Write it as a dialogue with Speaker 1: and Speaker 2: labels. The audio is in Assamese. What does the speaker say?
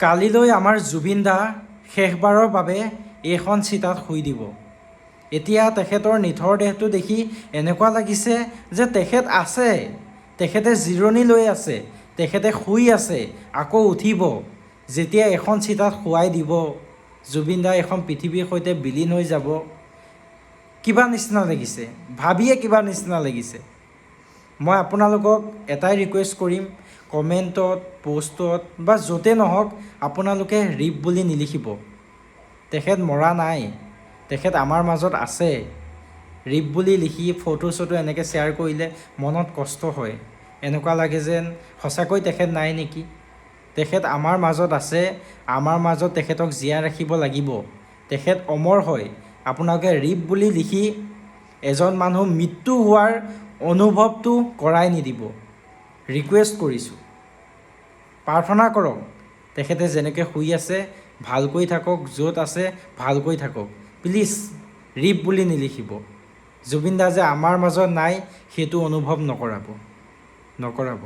Speaker 1: কালিলৈ আমাৰ জুবিন দা শেষবাৰৰ বাবে এইখন চিতাত শুই দিব। এতিয়া তেখেতৰ নিথৰ দেহটো দেখি এনেকুৱা লাগিছে যে তেখেত আছে তেখেতে জিৰণি লৈ আছে তেখেতে শুই আছে আকৌ উঠিব। যেতিয়া এখন চিতাত শুৱাই দিব জুবিন দা এখন পৃথিৱীৰ সৈতে বিলীন হৈ যাব। কিবা নিচিনা লাগিছে ভাবিয়ে কিবা নিচিনা লাগিছে। মই আপোনালোকক এটাই ৰিকুৱেষ্ট কৰিম কমেণ্টত পষ্টত বা য'তে নহওক আপোনালোকে ৰিপ বুলি নিলিখিব। তেখেত মৰা নাই তেখেত আমাৰ মাজত আছে। ৰিপ বুলি লিখি ফটো চটো এনেকৈ শ্বেয়াৰ কৰিলে মনত কষ্ট হয়। এনেকুৱা লাগে যেন সঁচাকৈ তেখেত নাই নেকি? তেখেত আমাৰ মাজত আছে আমাৰ মাজত তেখেতক জীয়াই ৰাখিব লাগিব। তেখেত অমৰ হয়। আপোনালোকে ৰিপ বুলি লিখি এজন মানুহ মৃত্যু হোৱাৰ অনুভৱটো কৰাই নিদিব। ৰিকুৱেষ্ট কৰিছোঁ। প্ৰাৰ্থনা কৰক, তেখেতে যেনেকৈ শুই আছে, ভালকৈ থাকক, য'ত আছে, ভালকৈ থাকক। প্লিজ ৰিপ বুলি নিলিখিব। জুবিন দা যে আমাৰ মাজত নাই, সেইটো অনুভৱ নকৰাব। নকৰাব।